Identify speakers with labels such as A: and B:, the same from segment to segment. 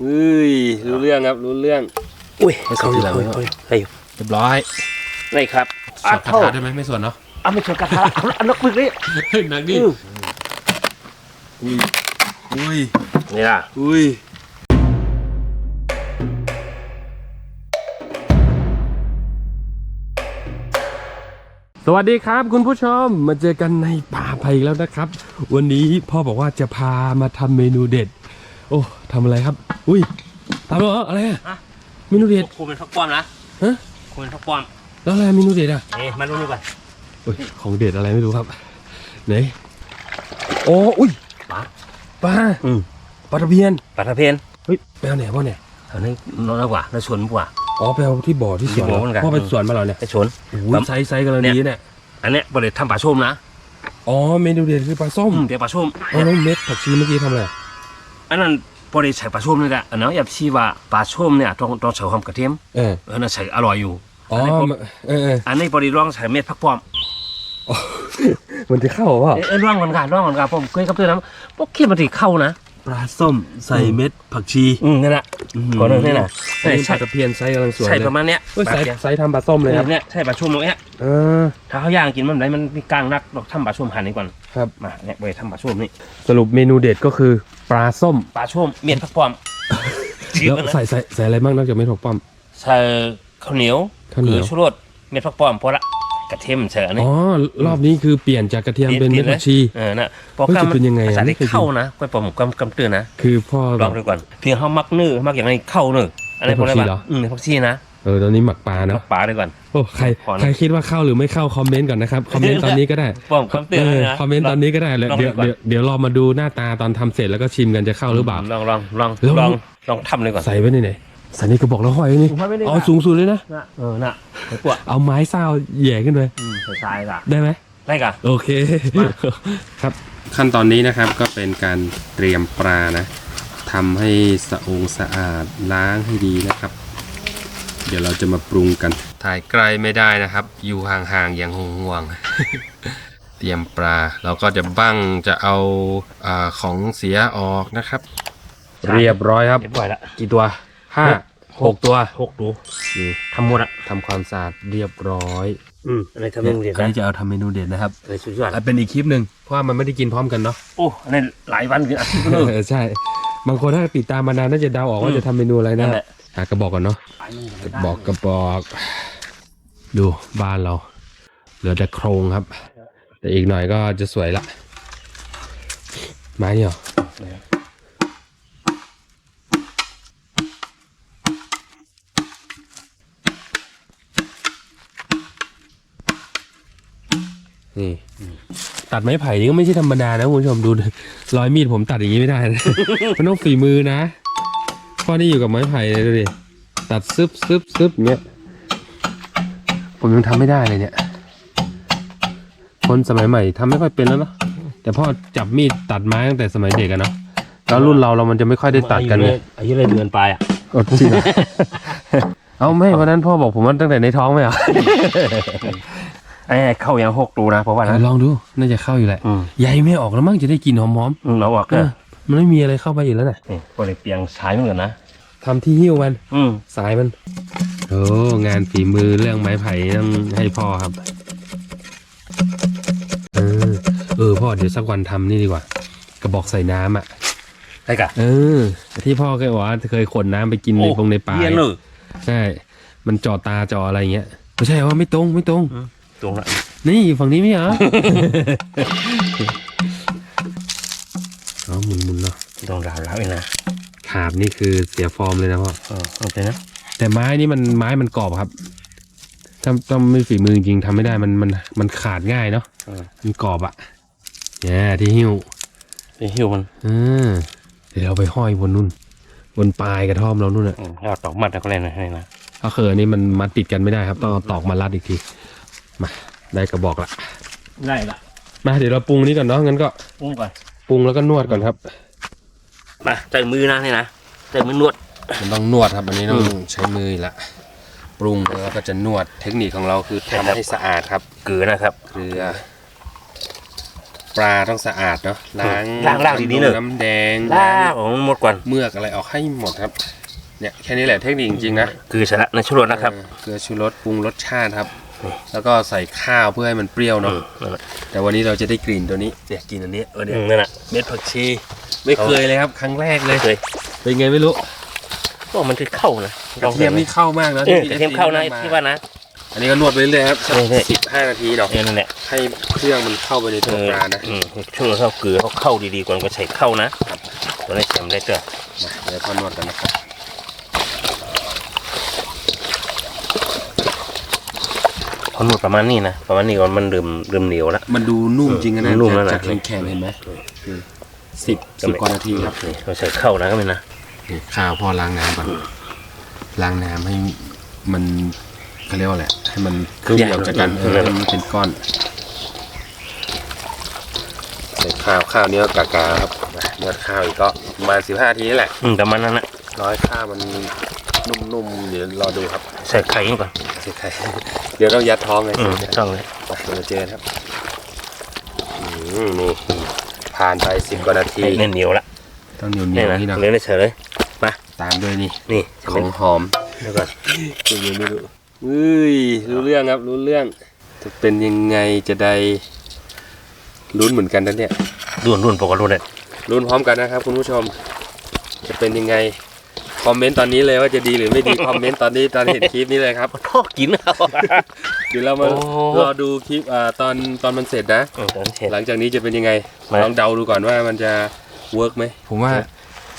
A: เฮ้ยรู้เรื่องครับรู้เรื่อง
B: อุ้ย
A: ไม่สนใจแล้ว
B: เฮ้ยเฮ้ย
A: เรียบร้อย
B: นี่ครับ
A: สอดคาถาได้ไหมไม่สวดเนาะ
B: เอาไม่ชนกระทะเอาเอานกปึกนี่
A: เฮ้ยหนักดิ
B: อืม
A: อุ้ยอุ้ย
B: นี่ล่ะ
A: อุ้ยสวัสดีครับคุณผู้ชมมาเจอกันในป่าไผ่อีกแล้วนะครับ วันนี้พ่อบอกว่าจะพามาทำเมนูเด็ด โอ้ทำอะไรครับ อุ้ยทำแล้วเหรออะไรอะเมนูเด็ด
B: คุณเป็นทักป้อมนะ
A: ฮะ
B: คุณเป็นทักป้อม
A: แล้วอะไรเมนูเด็ดอะ
B: นี่มาดูนี่ก่อน
A: เฮ้ยของเด็ดอะไรไม่รู้ครับไหนโอ้อุ้ย
B: ปลา
A: ปลา
B: อืม
A: ปลาตะเพียน
B: ปลาตะเพน
A: เฮ้ยไปเอาไหนพ่อเนี่ย
B: เอานี่นอนกว่าในสวนกว่า
A: อ๋อไปเอาที่บ่อที่สวน
B: ที่บ่อเหมือนกัน
A: พ่อไปสวนมาเหรอเนี่ย
B: ในสวน
A: โอ้ยไซส์ไซส์กำลังดีเนี่ย
B: อันเนี้ยบริเวณทำปลาชมนะ
A: อ๋อเมนูเด็ดคือปลาส้ม
B: อืมเดี๋ยวปลาชม
A: อ๋อแล้วเม็ดผักชีเมื่อกี้ทำอะไร
B: อันนั้น บริเวณใส่ปลาชมนี่แหละอันนั้นอย่าชี้ว่าปลาชมเนี่ยต้องต้องใส่หอมกระเทียม
A: เออ
B: เออน่าใส่อร่อยอยู่
A: อ๋อ
B: อันนี้ผม
A: เออเออ
B: อันนี้บริร่องใส่เม็ดพักป้อม
A: มันจะเข้าเปล่า
B: เอ้ยเอ้ยร่องก่อนกันร่องก่อนกันผมเคยกับตัวน้ำพวกคิดมันถึเข้านะ
A: ปลาส้มใส่เม็ดผักชี
B: อืมนั่นแหละขอหนึ่งนี่นะ
A: ใส่
B: ใช่
A: ปลาตะเพียนไซส์กำลังสวย
B: ใช่
A: เลย
B: ประมาณเนี้ย
A: เฮ้ยไซส์
B: แบบเนี้ย
A: ไซส์ทำปลาส้มเลยครับ
B: เนี่ยใช่ปลาชมตรงเนี้ย
A: เออ
B: ถ้าเขาย่างกินมันไหนมันมีกลางนักดอกทำปลาชมหั่นนี่ก่อน
A: ครับ
B: มาเนี่ยไปทำปลาชมนี่
A: สรุปเมนูเด็ดก็คือปลาส้ม
B: ปลาชมเมียนพักป้อม
A: แล้วใส่ใส่ใส่อะไรบ้างนอกจากเม็ดผักป้อม
B: ใส่ข้าวเหนียว
A: ข้าวเหนียว
B: รือชูรสเม็ดพักป้อมพอละก ระเทียมใส่อันนี้
A: อ๋อรอบนี้คือเปลี่ยนจากกระเทียมเป็นเม็ดผักชี
B: เออน่ะพอ
A: เฮ้ยจะเป็นยังไงอะ
B: ภาษา
A: ไม่
B: ที่
A: เคยกิน
B: เข้านะก้อยปอมกำกำเตือนนะ
A: คือพ่อ
B: ล
A: แบ
B: อง
A: บ
B: ดูก่อนเพียงเขามักนื้อมักอย่างไรเข้าเนื้ออันนี้
A: เป็น
B: ผมเลย
A: ผักชีเหรอ
B: ว่าอืมผักชีนะ
A: เออตอนนี้หมักปลา
B: มั
A: เนาะ
B: กปลาด้วยก่อน
A: โอ้ใคร
B: ขอนะ
A: ใครคิดว่าเข้าหรือไม่เข้าคอมเมนต์ก่อนนะครับคอมเมนต์ตอนนี้ก็ได้
B: ป้อมกำเตือน
A: เออ
B: นะ
A: คอมเมนต์ตอนนี้ก็ได้เลย
B: ลอง
A: เดี๋ยว
B: ดูก่อน
A: เดี๋ยวเดี๋ยวรอมาดูหน้าตาตอนทำเสร็จแล้วก็ชิมกันจะเข้าหรือเปล่า
B: ลองลองลอง
A: แล้ว
B: ลองลองทำเลยก่อน
A: ใส่ไว้ในไหนใส่ในกระบอกแล้วห้อยไว้นี่
B: ห้อยไว้นี่
A: อ๋อสูงสุดเลยนะ
B: น่ะเออน่ะไอ้พวก
A: เอาไม้เศร้าแหย่ขึ้นไป
B: อืมใส่ทรายล่ะ
A: ได้ไหม
B: ได้กะ
A: โอเค
B: มา
A: ครับ ขั้นตอนนี้นะครับก็เป็นการเตรียมปลานะทำให้สะองสะอาดล้างให้ดีนะครับ เดี๋ยวเราจะมาปรุงกัน ถ่ายใกล้ไม่ได้นะครับ อยู่ห่างๆอย่างห่วงๆ เตรียมปลาเราก็จะบั้งจะเอาอาของเสียออกนะครับ เรียบร้อยครับ
B: เรียบร้อยละ
A: กี่ตัว ห้าหกตัว
B: หกดู
A: นี่
B: ทำหมดอะ
A: ทำความสะอาดเรียบร้อย
B: อืมอะไรทำเรื่องเรียน
A: อัน
B: นะ
A: นี้จะเอาทำเมนูเด็ดนะครับ
B: อะไรสุดยอด
A: อะเป็นอีกคลิปหนึ่งเพราะว่ามันไม่ได้กินพร้อมกันเนาะ
B: โอ้อันนี้หลายวันกินอาทิตย์นึง
A: เออใช่บางคนถ้าติดตามมานานน่าจะเดาออกว่า
B: อืม
A: จะทำเมนูอะไรนะ
B: นั่นแหละ
A: หากระบอกก่อนเนาะกระบอกกระบอก ดูบ้านเรา เหลือแต่โครงครับ แต่อีกหน่อยก็จะสวยละไม้เนี่ยเหรอ นี่ ตัดไม้ไผ่นี่ก็ไม่ใช่ธรรมดานะคุณผู้ชมดูดิรอยมีดผมตัดอย่างนี้ไม่ได้นะ มันต้องฝีมือนะพ่อนี่อยู่กับไม้ไผ่เลยดูดิตัดซึบซึบซึบอย่างเงี้ยผมยังทำไม่ได้เลยเนี่ย คนสมัยใหม่ทำไม่ค่อยเป็นแล้วเนาะแต่พ่อจับมีดตัดไม้ตั้งแต่สมัยเด็กอะเนาะแล้วรุ่นเราเรามันจะไม่ค่อยได้ตัดกันไง
B: อายุเลยเดือนไปอะ
A: อดจริงเหรอเอาไม่วันนั้นพ่อบอกผมว่าตั้งแต่ในท้องไม่เหรอ
B: ไอ้เข้ายังหกดูนะเพราะว่านะ
A: ลองดูน่าจะเข้าอยู่แหละ
B: อืม
A: ใยไม่ออกแล้วมั้งจะได้กลินหอม
B: อืมเราออก
A: ๆเอ
B: ก็
A: อมันไม่มีอะไรเข้าไปอีกแล้วน่ะ
B: นี่ก็เลยเปียงใช้เหมือนกันนะ
A: ทำที่หิ้วมัน
B: อืม
A: สายมันโอ้งานฝีมือเรื่องไม้ไผ่ต้องให้พ่อครับเออเออพ่อเดี๋ยวสักวันทำนี่ดีกว่า กระบอกใส่น้ำอะ
B: ได้กะ
A: เออ ที่พ่อเคยบอกว่าเคยขนน้ำไปกินในปงในป่า
B: เยี่ยนเลย
A: ใช่มันจ่อตาจ่ออะไรอย่างเงี้ยไม่ใช่ว่าไม่ตรงไม่ตรง
B: ตรงละ
A: นี่อยู่ฝั่งนี้ไม่เหรอเอาหมุนหมุนๆเนาะ
B: ตรงราวแล้วเองนะ
A: ขาบนี่คือเสียฟอร์มเลยนะพ่อ
B: เออโอเคนะ
A: แต่ไม้นี่มันไม้มันกรอบครับ ถ้าต้องไม่ฝีมือจริงๆทำไม่ได้มันมันมันขาดง่ายเนาะ
B: เออ
A: มันกรอบอะเนี่ยที่หิ้ว
B: ไอ้หิวมัน
A: เออเดี๋ยวเราไปห้อยบนนู่น บนปลายกระท่อมเรานู่นอะ
B: อืมแล้วเอาตอกมัดแล้วก็เล่นให้นะ
A: ถ้าเขือนี่มันมัดติดกันไม่ได้ครับ ต้องเอาตอกมารัดอีกที มาได้กระบอกละ
B: ได้ละ
A: มาเดี๋ยวเราปรุงนี้ก่อนเนาะงั้นก็
B: ปุ้งก่อน
A: ปรุงแล้วก็นวดก่อนครับ
B: มาใจมือนะนี่นะใจมือนวด
A: มันต้องนวดครับ อันนี้ต้อง
B: อืม
A: ใช้มือละปรุงแล้วก็จะนวดเทคนิคของเราคือทำให้สะอาดครับ
B: เกลือนะครับ
A: เกลือปลาต้องสะอาดเนาะล้าง
B: ล้างล้างดีๆเลย
A: น้ำแดง
B: ล่าของหมดก่อน
A: เมือกอะไรออกให้หมดครับ เนี่ยแค่นี้แหละเทคนิคจริงๆนะ
B: คือชนะในชุดรสนะครับ
A: เออเกลือชูรสปรุงรสชาติครับ แล้วก็ใส่ข้าวเพื่อให้มันเปรี้ยว
B: อื
A: เนาะ
B: มนั่นแหละ
A: แต่วันนี้เราจะได้กลิ่นตัวนี้เนี่ยกลิ่นอันนี้เออเนี่ย
B: อืมนั่นแหละ
A: เม็ดผักชีไม่เคยเลยครับ ครั้งแรกเลย
B: เคย
A: เป็นไงไม่รู้
B: ก็มันคือเข้านะ
A: กระเทียมนี่เข้ามากนะ
B: เออ
A: ที่
B: กระเทียมเข้านะ
A: ม
B: ที่ว่านะ
A: อันนี้ก็นวดไปเรื่อยๆครับสัก
B: เรื่อยๆ
A: สิบห้านาทีเนาะ
B: เออนั่นแหละ
A: ให้เครื่องมันเข้าไปใน
B: เอ
A: ตัว
B: อ
A: ปลานะ
B: อืมช่วงเข้าเกลือเขาเข้าดีๆก่อนก็ใส่เข้านะตัวนี้จำได้เจ้า
A: มาเดี๋ยวพอนวดกันนะครับ
B: พอนวดประมาณนี้นะประมาณนี้ก่อนมันเริ่มเริ่มเหนียวแล้ว
A: มันดูนุ่มจริงนะ
B: นุ่มแล้วนะ
A: จากแข็งๆเห็นไหมสิบสิบกว่านาทีครับ
B: นี่เราใส่เข้านะก็ไม่นะ
A: นี่ข้าวพ่อล้างน้ำก่อนล้างน้ำให้มันเขาเรียกว่าอะไรให้มันเคลียร์ออกจากกันเออให้มันเป็นก้อนใส่ข้าวข้าวนี้ก็กาๆครับเนื้อข้าวอีกก็ประมาณสิบห้าทีนี่แหละ
B: อืมประมาณนั้นนะ
A: ร้อยข้าวมัน นุ่มๆ เดี๋ยวรอดูครับ
B: ใส่ไข่ก่อน
A: ใส่ไข่ เดี๋ยวต้องยัดท้องไง
B: อืมไม่ต้องเลย
A: ไปเดี๋ยวมาเจอกันครับอืมนี่ผ่านไปสิบกว่านาที
B: ให้เนียวๆละ
A: ต้องเหนียวเหนี
B: นี่
A: ยว
B: นะ
A: นี่เนาะ
B: เลยได้เฉยเลยมา
A: ตามด้วยนี่
B: นี่
A: ของหอม
B: เดี๋ยวก่อน
A: เป็นยังไม่รู้เฮ้ยรู้เรื่องครับรู้เรื่องจะเป็นยังไงจะได้ลุ้นเหมือนกันนะเนี่ย
B: ด่วนด่วนปกติเลย
A: ลุ้นพร้อมกันนะครับ คุณผู้ชม จะเป็นยังไง คอมเมนต์ตอนนี้เลยว่าจะดีหรือไม่ดี คอมเมนต์ตอนนี้ตอนเห็นคลิปนี้เลยครับ
B: พ่อกินเอา
A: เดี๋ยวเรามา
B: โอ้
A: รอดูคลิปอ่าตอนตอนมันเสร็จนะ
B: อืมตอนเสร็จ
A: หลังจากนี้จะเป็นยังไง
B: มา
A: ลองเดาดูก่อนว่ามันจะเวิร์กไหมผมว่า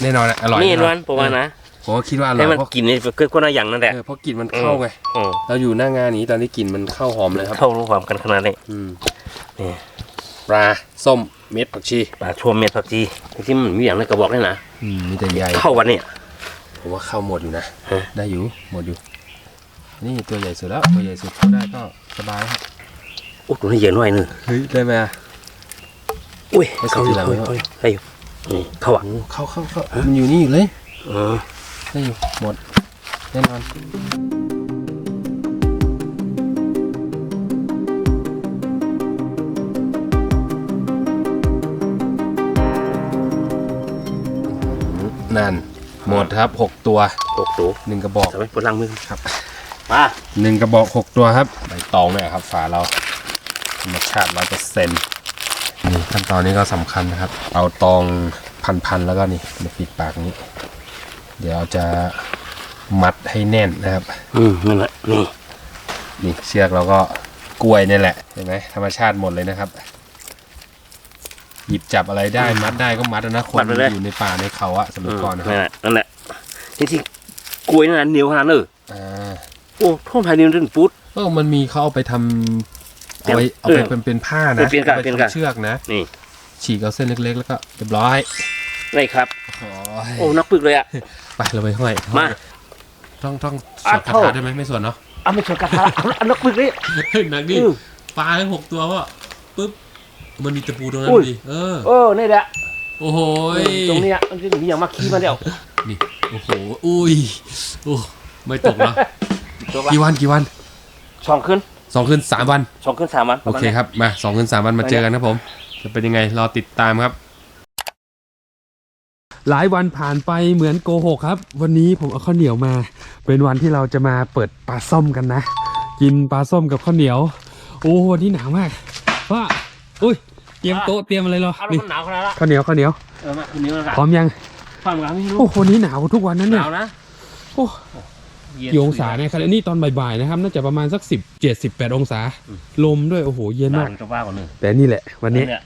A: แน่นอนอร่อย
B: นี่
A: แน
B: วลประมาณนะ
A: ผมก็คิดว่าอร่
B: ให้
A: อย
B: มัน
A: เพราะ
B: กินนี่คือคนละอย่างนั่นแหละ
A: เออเพราะกลิ่นมันเข้าไง
B: อืม
A: เราอยู่หน้างานนี้ตอนนี้กลิ่นมันเข้าหอมเลยครับ
B: เข้ารู้ความกันขนาดนี้
A: อืม
B: นี่
A: ปลาส้มเม็ดผักชี
B: ปลาชวมเม็ดผักชีที่มันมีอย่างในกระบอกนี่นะ
A: อืมมีแต่ใหญ่
B: เข้าวันนี้
A: ผมว่าเข้าหมดอยู่นะ
B: ฮะ
A: ได้อยู่ หมดอยู่ นี่ตัวใหญ่สุดแล้ว ตัวใหญ่สุดเข้าได้ก็สบายครับ
B: โอ้ตัวนี้เยอะหน่อยหนึง
A: เฮ้ยได้ไหมอะ
B: อุ้ย
A: ไม่ใช่
B: เข้าอ
A: ที
B: ยู่
A: หลัง
B: เข้าอยู่เข้าอยู่นี่เข้าอะ
A: โอ้เข้าเข้าเข้ามันอยู่นี่อยู่เลย
B: อืม
A: ได้อยู่ หมด แน่นอน นั่น หมดครับหกตัว
B: หกตัว
A: หนึ่งกระบอก
B: ทำไมปวดหลังมือ
A: ครับ
B: มา
A: หนึ่งกระบอกหกตัวครับใบตองเนี่ยครับฝาเราธรรมชาติร้อยเปอร์เซ็นต์นี่ขั้นตอนนี้ก็สำคัญนะครับ เอาตองพันๆแล้วก็นี่มาปิดปากนี้ เดี๋ยวเราจะมัดให้แน่นนะครับ
B: อืมนั่นแหละนี่
A: นี่เชือกเราก็กล้วยนี่แหละเห็นไหมธรรมชาติหมดเลยนะครับ หยิบจับอะไรได้มัดได้ก็มัดนะคนอยู่ในป่าในเขาอะสมั
B: อื
A: ย
B: ม
A: ก่อนนะค
B: นั่น
A: รับ
B: แหละนั่นแหละจริงๆกล้วยนั่นนะเหนียวขนาดนั้นเลย
A: อ่า
B: โอ้ท่อมไทยนี่มันถึงปุ๊ด
A: เออมันมีเขาเอาไปทำเอาไปเอาไป
B: เออ
A: เป็นเป็นผ้า
B: เอ
A: นะ
B: อเป็นกะ
A: อาไป
B: เป็นกะ
A: ทำเชือกนะ
B: นี่
A: ฉีกเอาเส้นเล็กๆ แล้วก็เรียบร้อย
B: นี่ครับ
A: โอ้
B: โอ้นักปึกเลยอะ
A: ไปเราไปห้อย
B: มา
A: ต้องต้องส
B: อะ
A: วดคา
B: เข้า
A: ถาได้ไหมไม่สวดเนาะ
B: เอาไม่ชนกระทะเอาเอานักปึกเลย
A: หนักดิ
B: อืม
A: ปลาทั้งหกตัวว่าปุ๊บ มันมีตะปูตรงนั้
B: อุ้
A: น
B: ย
A: ดิเออ
B: เออนี่แหละ
A: โอ้โหย
B: ตรงเนี้ยมันจะมีอย่างมาขี้มาเดียว
A: นี่โอ้โหอุ้ยโอ้ไม่ตกเนาะ
B: ตัวละ
A: กี่วันกี่วัน
B: สองขึ้น
A: สองคืนสามวัน
B: สองขึ้นสามวัน
A: โอเคครับ มาสองคืนสามวันมาเจอกันครับผม จะเป็นยังไง รอติดตามครับ หลายวันผ่านไปเหมือนโกหกครับ วันนี้ผมเอาข้าวเหนียวมา เป็นวันที่เราจะมาเปิดปลาส้มกันนะ กินปลาส้มกับข้าวเหนียว โอ้วันนี้หนาวมากว่า อุ้ยเตรียมโต๊ะเตรียมอะไรรอ
B: เอาแล้ว
A: นี่
B: มันหนาวขนาดนั้น
A: ข้าวเหนียวข้าวเหนียว
B: เออมาคืนนี้มันหนาว
A: พร้อมยัง
B: ฟังกันไม่รู้
A: โอ้วันนี้หนาวทุกวันนั้น
B: ห
A: เนี่ย
B: นาวนะ
A: โอ้กี่องศาเนี่ยครับอันนี้ตอนบ่ายๆนะครับน่าจะประมาณสักสิบเจ็ดสิบแปดองศา ลมด้วยโอ้โหเย็นมาก
B: ก็ว่ากว่าหนึ่ง
A: แต่นี่แหละ วันนี้
B: เนี่ย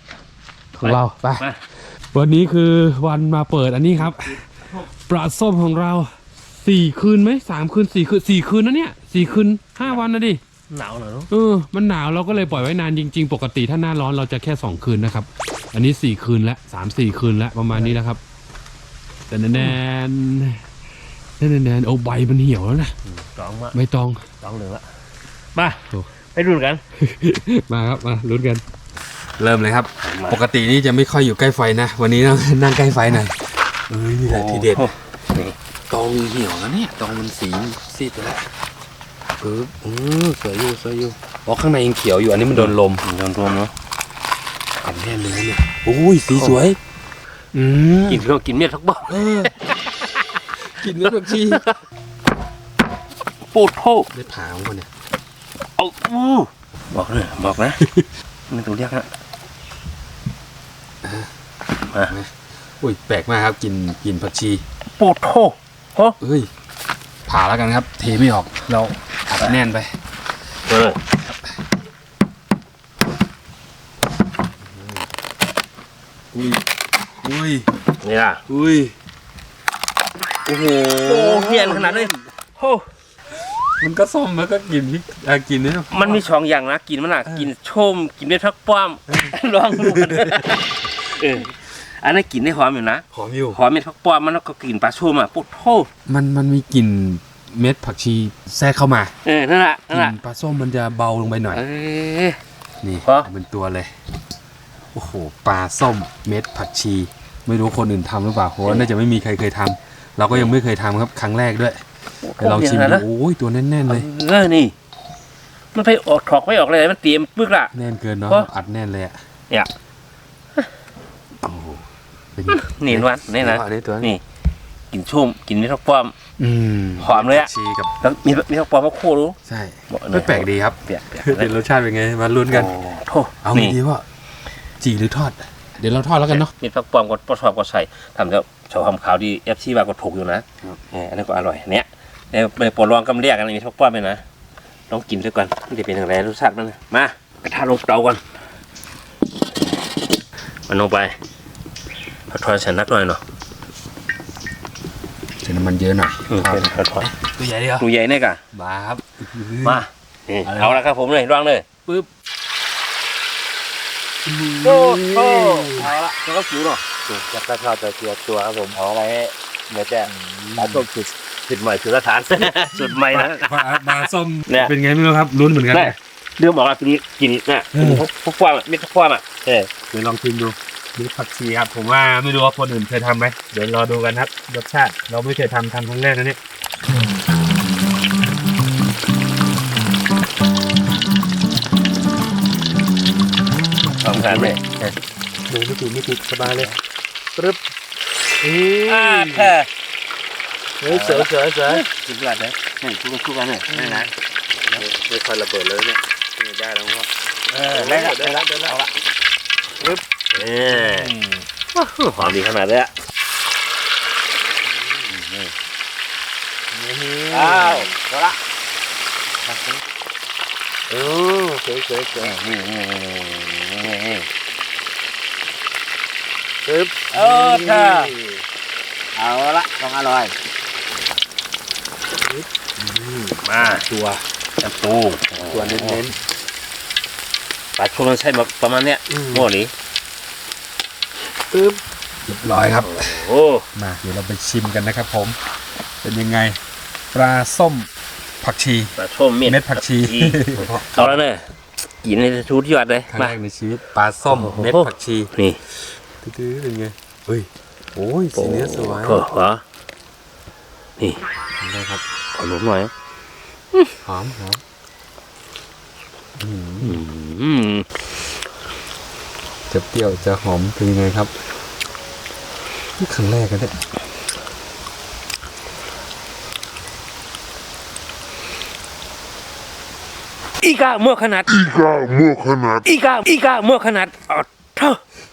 A: ของเราไป
B: มา
A: วันนี้คือวันมาเปิดอันนี้ครับปลาส้มของเราสี่คืนไหมสามคืนสี่คืนสี่คืนนะเนี่ยสี่คืนห้าวันนะดิ
B: หนาวเหรอเนอะ
A: เอมันหนาวเราก็เลยปล่อยไว้นานจริง ๆ ปกติถ้าหน้าร้อนเราจะแค่สองคืนนะครับ อันนี้สี่คืนแล้วสามสี่คืนแล้วประมาณนี้แล้วครับแต่แนนแนนแนนโอ้ใบมันเหี่ยวแล้วนะ
B: สองมา
A: ไม่ตอง
B: สองเหลืองละมาไปดูกัน
A: มาครับมาลุ้นกัน เริ่มเลยครับ ปกตินี่จะไม่ค่อยอยู่ใกล้ไฟนะ วันนี้นั่งใกล้ไฟหน่อยเอ้ยนี่แหละทีเด็ดตองเหี่ยวแล้วเนี่ยตองมันสีซีดไปแล้ว ปึ๊บอือสวยอยู่สวยอยู่อ๋อข้างในยังเขียวอยู่อันนี้มันโดนลม
B: โดนรวมเนาะ
A: ออัดแน่นเลยนะเนี่ยโอ้ยสีสวยอืม
B: กินก็กินเม็ดทักบ่
A: เออกินเนื้อผักชี
B: ปูดโท
A: ได้ผ่าของคนเนี่ย
B: เอาอู้บอกเลยบอกนะนี่ตัวเรียกนะมา
A: อุ้ยแปลกมากครับกินกินผักชี
B: ปูดโทโอ้
A: เอ้ยผ่าแล้วกันครับเทไม่ออกเราอัด แน่นไป
B: เออ
A: อุ้ยอุ้ย
B: นี่ล่ะ
A: อุ้ยโอ้โห
B: โอ้เฮียนขนาดนี้โอ้
A: มันก็ส้มแล้วก็กินพริกอะกินนี่
B: มันมีสองอย่างนะกินมันอะกินชมกินได้ทักป้อมลองดูกันเอออันนั้นกินได้หอมอยู่นะ
A: หอมอยู่
B: หอมเม็ดทักป้อมมันแล้วก็กลิ่นปลาชมอะปุ๊ดโท
A: มันมันมีกลิ่น เม็ดผักชีแทรกเข้ามา
B: เออนั่นแหละ
A: ก
B: นั่น
A: ลิ่
B: แหละ
A: นปลาส้มมันจะเบาลงไปหน่อย
B: เออ
A: นี่
B: พอ
A: เอาเป็นตัวเลย โอ้โห ปลาส้มเม็ดผักชี ไม่รู้คนอื่นทำหรือเปล่าเพราะว่าน่าจะไม่มีใครเคยทำเราก็ยังไม่เคยทำครับครั้งแรกด้วยไปลองชิม
B: โอ้โห
A: ดูโอ้ยตัวแน่นๆเลย
B: เออนี่ มันไปออกถอกไม่ออกเลยมันเตรียมปึกละ
A: แน่นเกินเนาะ
B: เพราะ
A: อัดแน่นเลยอะ
B: เนี่ย
A: โอ้โหเป็นไง
B: นี่วันนี่นะ
A: อันนี้ตัว
B: นี่กินชุ่มกินเม็ดทักป้อม
A: อืม
B: หอมเลยอะ
A: ผักชีกับ
B: แล้วมีเม็ดทักป้อมมาโครู้
A: ใช่
B: บอกเลย
A: ไม่แปลกดีครับ
B: เปียกเปียก
A: เดี๋ยวรสชาติเป็นไงมาลุ้นกัน
B: โอ้โถ
A: เอาไง
B: นี่
A: ดีว่าจีหรือทอด เดี๋ยวเราทอดแล้วกันเนาะ
B: เม็ดทักป้อมก็ปชอบก็ใส่ทำแล้วชาวทำขาวดีเอฟซีว่าก็ถูกอยู่นะครับเอออันนั้นก็อร่อยเนี้ยในในปวดรองกำเรียกกันมีทักป้อมเลยนะลองกินซะก่อนมันจะเป็นอย่างไรรสชาติมันนะมากระทะลงเตาก่อนมันลงไปผัดทอดใส่นักหน่อยเนาะ
A: ใส่น้ำมันเยอะหน่อย
B: อืมเป็นผัดทอด
A: ตัวใหญ่ดีเหรอ
B: ดูใหญ่เนี่ยกะ
A: มาครับ
B: มานี่
A: เอาเลย
B: เอาละครับผมเลยร่างเลย
A: ปึ๊บ
B: โอ้โหเอาละแล้วก็คิวเนาะ
C: จับกระเพราตัวเกียวตัวครับผมเอาอะไรให้เนื้อแจ้ง
B: ปลาส้มสุดสุดใหม่สุดสถานสุดใหม่นะ
A: ปลาปลาส้ม
B: เนี่ย
A: เป็นไงไม่รู้ครับลุ้นเหมือนกัน
B: ได้เรื่องบอกว่าปีนี้กินเนี่ย
A: เออ
B: พวกพวกความอะมีพวกความอะเออ
A: เดี๋ยวลองชิมดู นี่ผักชีครับผมว่าไม่รู้ว่าคนอื่นเคยทำไหมเดี๋ยวรอดูกันครับรสชาติเราไม่เคยทำทำครั้งแรกนะเนี่ย
B: สองสามเลย
A: ดูไม่ติดไม่ติดสบายเลย
C: ปึ๊บ
B: อ่าแค่
C: เฮ้ยเสือเสือเสือ
B: กินกระดาษนะนี่คู่กันคู่กันเนี่ยนี่นะ
C: ไม่ค่อยระเบิดเลยเนี่ยนี่ได้แล้วครับ
B: เออได้ละได้ละได้ละเอาละปึ๊บ เออหอมดีขนาดนี้อะอ้าวเอาละ
C: โอ้เสือเสือเสือ
B: นี่นี่นี่นี่นี่
C: ปึ๊บ
B: เออค่ะ
C: เอาละต้องอร่อย
B: มา
A: ตัว
B: น้ำปู
C: ตัวเน้น
B: ปลาชุนใช่แบบประมาณเนี้ยโม่นี้
C: ๆ ปึ๊บ
A: เรียบร้อยครับ
B: โอ้
A: มาเดี๋ยวเราไปชิมกันนะครับผม เป็นยังไงปลาส้มผักชี
B: ปลาชมเม็ด
A: เม็ดผักชี
B: เอาแล้วเนี่ยกินในชุดยอดเลย
A: ครั้ง
B: มา
A: แรกในชีวิตปลาส้ม
B: โอ้โห
A: เม็ดผักชี
B: นี่
A: ตื้อๆเป็นไงเฮ้ยโอ้ยสีเนื้อสวย
B: โอ้โหนี่
A: ได้ครับ
B: ขอหนุนหน่อย
A: หอมหอม
B: อืม
A: จะเปรี้ยวจะหอมเป็นยังไงครับนี่ครั้งแรกกันเนี่ย
B: อีกาเมื่อขนาด
D: อีกาเมื่อขนาด
B: อีกาอีกาเมื่อขนาดอ๋อเท่า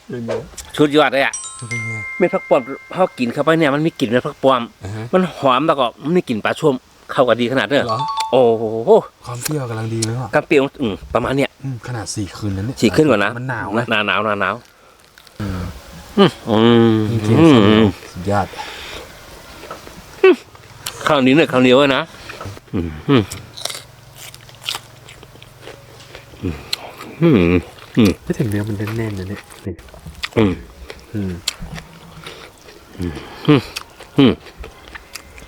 A: เป็นไง
B: ชุดยอดเลยอะ
A: เป็นไง
B: เม็ดผักปอมเขากินเข้าไปเนี่ยมันมีกลิ่นเม็ดผักปอม
A: อ่าฮะ
B: มันหอมแล้วก็มันมีกลิ่นปลาชม เข้ากันดีขนาดเนี้ย
A: เหรอ
B: โอ้โห
A: ความเปรี้ยวกำลังดีไหมพ่อกำ
B: เปรี้ยวอืมประมาณเนี้ย
A: อืมขนาดสี่คืนนั้นเนี่ย
B: ฉีกขึ้นก่อนนะ
A: มันหนาวนะ
B: หนาวหนาวหนาวหนาว
A: อืม
B: อืมอืม
A: นี่เทียมส้มสุดยอด
B: ข้าวเหนียวเนี่ยข้าวเหนียวอะนะอืมอืมอืมอืม
A: ไม่ถึงเนื้อมันแน่นๆนะเนี่ยนี่
B: อืม
A: อืม
B: อืม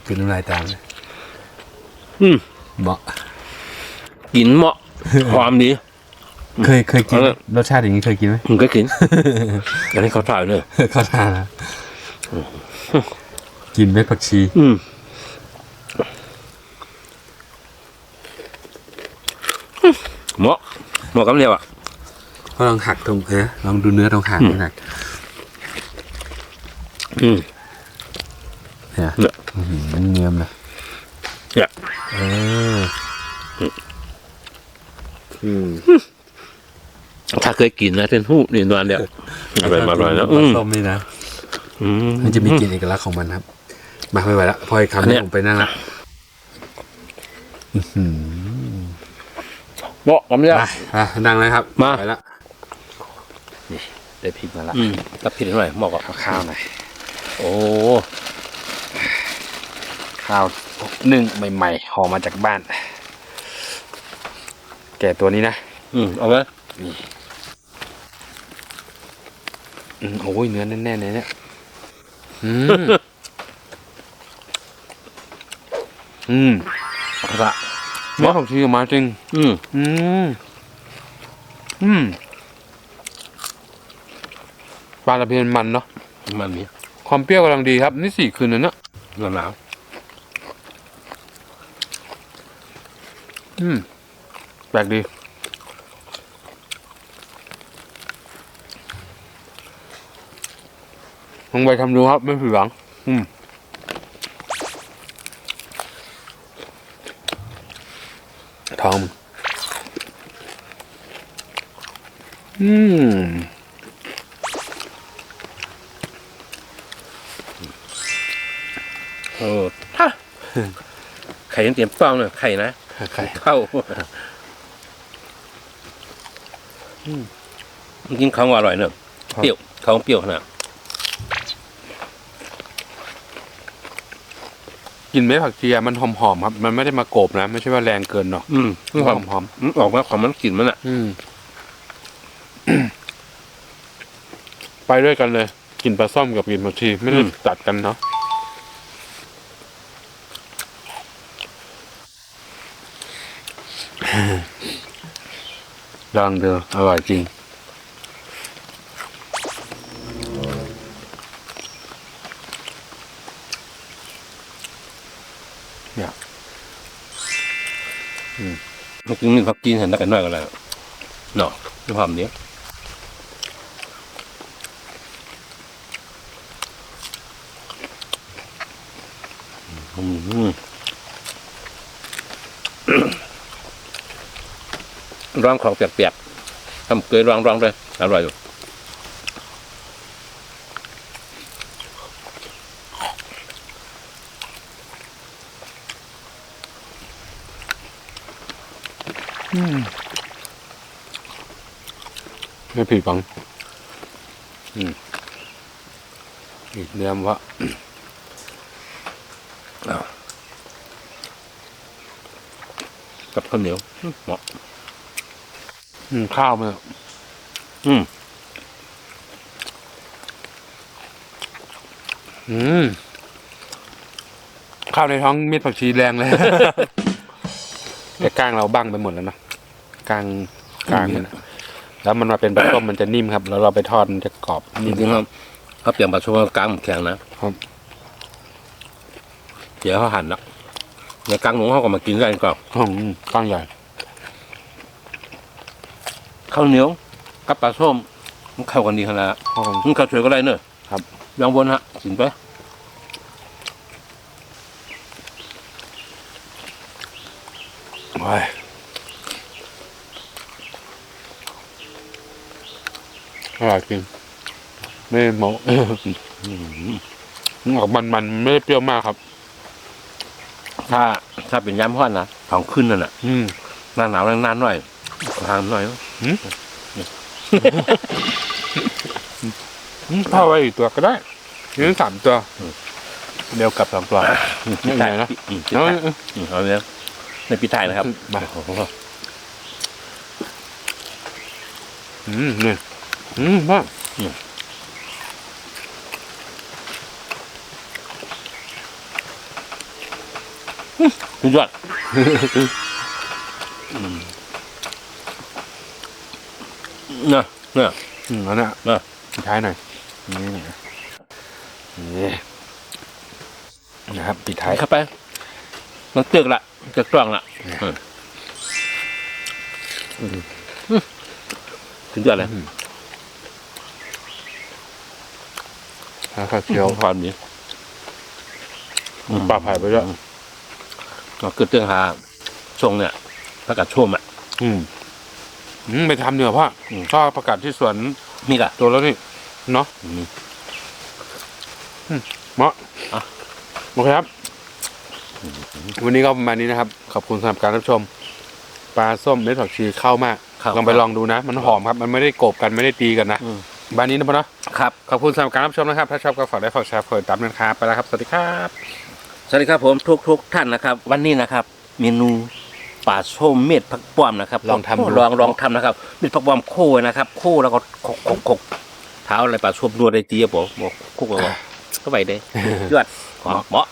A: คือน้ำลายตามเลย
B: อืม
A: เหมาะ
B: กินเหมาะ ความดี
A: เคยเคยกิน
B: เอาเลย
A: รสชาติอย่างนี้เคยกินไหม
B: มึงก็กิน อันนี้เขาถ่ายเนอะ
A: เข้าทานนะกินเม็ดผักชี
B: อืมเหมาะเหมาะกับเรียวอะ
A: ก็ลองหักตรงเออลองดูเนื้อตรงหางหน่อย
B: อืม
A: เนี่ย
B: เนี่ย
A: อื้อหือมันเนียมเลย
B: เนี่ย
A: เอออืม
B: ถ้าเคยกินนะเส้นหู้นี่นวลเดียวอร่อยมาอร่อยแล้ว
A: ป
B: อื
A: ลามส้มนี่นะ
B: อืม
A: มันจะมีกลิ่นเอกลักษณ์ของมันครับ มาไม่ไหวละพออีกคำ
B: อันเนี้
A: นี้
B: ย
A: ผมไปนั่งละอื้อหือ
B: เหมาะกับเนี่ย
A: ไปอะนั่งเลยครับ
B: มา
A: ไปละ
C: ได้พริกมาละ
B: อืมกับผิดหน่อยเหมาะกับ
C: ข้าวหน่อย
B: โอ้
C: ข้าว นึ่งใหม่ๆห่อมาจากบ้าน แก่ตัวนี้นะ
B: อืมเอาไหม
C: อืมโอ้ยเนื้อแน่นๆเลยเนี่ยอืมอืม
B: เอาละ
C: เนื้อของชีออกมาจริง
B: อืม
C: อืมอืมปลาตะเพียนมันเนาะ
B: มันมี
C: ความเปรี้ยวกำลังดีครับ นี่สี่คืนแล้วเนอะ
B: หนาว
C: อืมแปลกดีลองไปทำดูครับ ไม่ผิดหวัง อืม
A: ท้อง
C: อืม
B: ๆโอ้ถ้าไข่ยังเตรียมฟองเนี่ยไข่นะ
C: ไข่
B: เข้ากินของอร่อยเนอะเปรี้ยวของเปรี้ยวขนาด
C: กลินเม็ดผักชีอะมันหอมๆครับ มันไม่ได้มาโกบนะ ไม่ใช่ว่าแรงเกินเนาะ
B: อืม
C: หอมหอม
B: มันออกมาความมันกลิ่นมันอะ
C: ๆอืมไปด้วยกันเลยกลินปลาส้มกับกลินผักชีไม่ได้ตัดกันเนาะ ลองดูอร่อยจริง
B: เมื่อกี้นี่เขากินเห็นนักกันน้อยก็แล้วเนาะด้วยความเนี้ยอืม ร้องของเปียกๆทำเกยร้องร้องๆเลยอร่อยอยู่
C: ไม่ผิดหวังอืมอีกเนื้อมนว่า
B: กับข้าวเหนียวเหมาะ
C: อืมข้าวมัน
B: อืม
C: อืม ข้าวในท้องเม็ดผักชีแรงเลย แต่ก้างเราบั้งไปหมดแล้วนะก้างกลางมันอะแล้วมันมาเป็นปลาต้มมันจะนิ่มครับ แล้วเราไปทอดมันจะกรอบ
B: จ
C: นิ่ม
B: ริงๆเขาเขาเปลี่ยนปลาชวกลางหมูแข็งนะครับ เดี๋ยวเขาหั่นแล้วในกลางหนูเขาก็มากินกันก่อน
C: อืมก้างใหญ่
B: ข้าวเหนียวกับปลาส้มมันเข้ากันดีขนาด
C: ข้าว
B: มันข้าวสวยก็ได้เนอะ
C: ครับ
B: ยางบนฮะกินไป
C: โอ้ยอร่อยจริงไม่โม มันออกมันๆไม่ได้เปรี้ยวมากครับ
B: ถ้าถ้าเป็นยำห้อนนะของขึ้นนั่นน่ะ
C: อืม
B: หน้าหนาวนานๆหน่อย ทางหน่อย
C: อืมพ่อไว้อีกตัวก็ได้นี่สามตัวเดี๋ยวกลับสองตัว
B: นี่
C: ไงนะ
B: อืม
C: เอา
B: อืมเอาเนี้ยในปีไทายนะครับ
C: มา
B: โอ้โห
C: อืมนี่อืมว่า
B: สุดยอดเนี่ยเนี่ย
C: อืมแล้วเนี่ย
B: มา
C: สุดท้ายหน่อยนี่นี่นี่นะครับปิดท้าย
B: เข้าไปมันเตือกละเตือกกล้องละ
C: เนี่ย
B: อืมถึงยอดเลย
C: แล้วก็เคี้ยวทานนี้ปลาไผ่ไปด้วย
B: ก็คือเรื่องหาช่วงเนี่ยประกาศช่วงอะ
C: อืม อืมไปทำเนีกว่ยพ่ออ
B: ม
C: ชอบประกาศที่สวน
B: นี่กะ
C: ตัวแล้วนี่เนาะ
B: อืม
C: เหมาะ
B: อะ
C: โอเคครับ วันนี้ก็ประมาณนี้นะครับ ขอบคุณสำหรับการรับชม ปลาส้มเม็ดผักชีเข้ามาก
B: ครับ
C: ลองไปลองดูนะ มันหอมครับ มันไม่ได้กบกันไม่ได้ตีกันนะ
B: อืม
C: บ้านนี้นะพ่อเนาะ
B: ครับ
C: ขอบคุณสำหรับการรับชมนะครับ ถ้าชอบก็ฝากได้ฝากแชร์เปิดตามนะครับ ไปแล้วครับ สวัสดีครับ
B: สวัสดีครับผมทุกทุกท่านนะครับ วันนี้นะครับ เมนู ปลาส้มเม็ดผักป้อมนะครับ
C: ลองทำดู
B: ลองลองทำนะครับเม็ดผักป้อมโค้นะครับ โค้แล้วก็ขกขกขกเท้าอะไรปลาส้มนวดได้จีอะผมบอกคุกเลยก็ไปเด้ยอดหอมเหมาะ